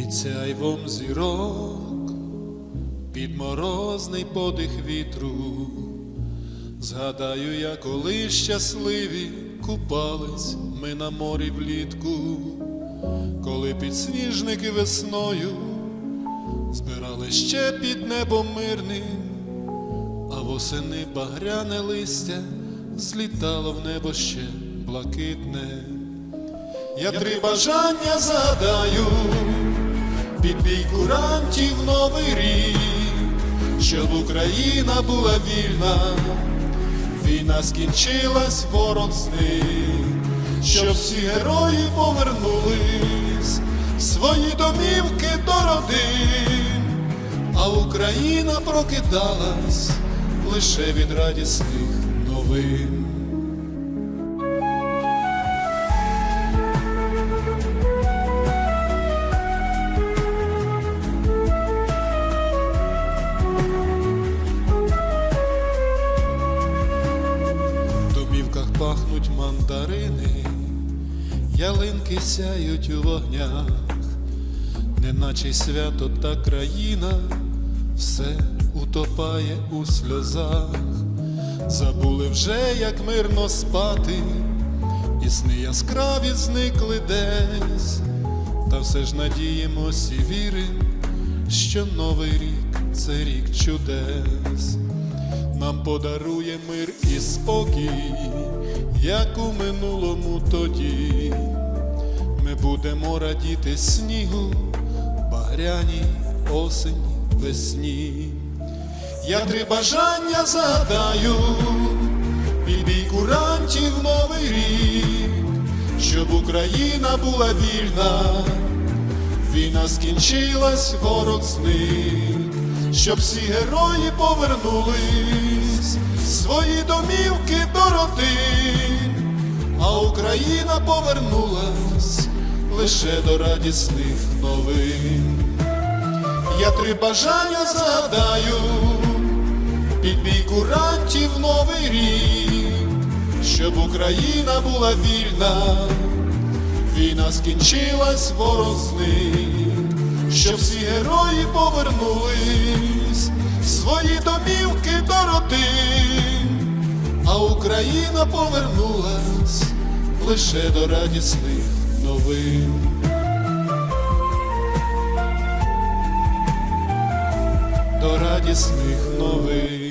під сяйвом зірок, під морозний подих вітру, згадаю я, коли щасливі купались ми на морі влітку, коли підсніжники весною збирали ще під небом мирним, а восени багряне листя злітало в небо ще блакитне. Я три бажання згадаю під бій курантів новий рік, щоб Україна була вільна, війна скінчилась, ворог зник, щоб всі герої повернулись свої домівки до родин, а Україна прокидалась лише від радісних новин. Пахнуть мандарини, ялинки сяють у вогнях, неначе свято та країна, все утопає у сльозах, забули вже, як мирно спати, і сни яскраві зникли десь, та все ж надіємось і вірим, що новий рік це рік чудес. Нам подарує мир і спокій, як у минулому тоді. Ми будемо радіти снігу, багряній осені, весні. Я три бажання загадаю, бій курантів новий рік, щоб Україна була вільна, війна скінчилась, ворог зник, щоб всі герої повернулись свої домівки до родин, а Україна повернулась лише до радісних новин. Я три бажання згадаю, під бій курантів новий рік, щоб Україна була вільна, війна скінчилась, ворог щоб всі герої повернулись в свої домівки Україна повернулась лише до радісних новин. До радісних новин.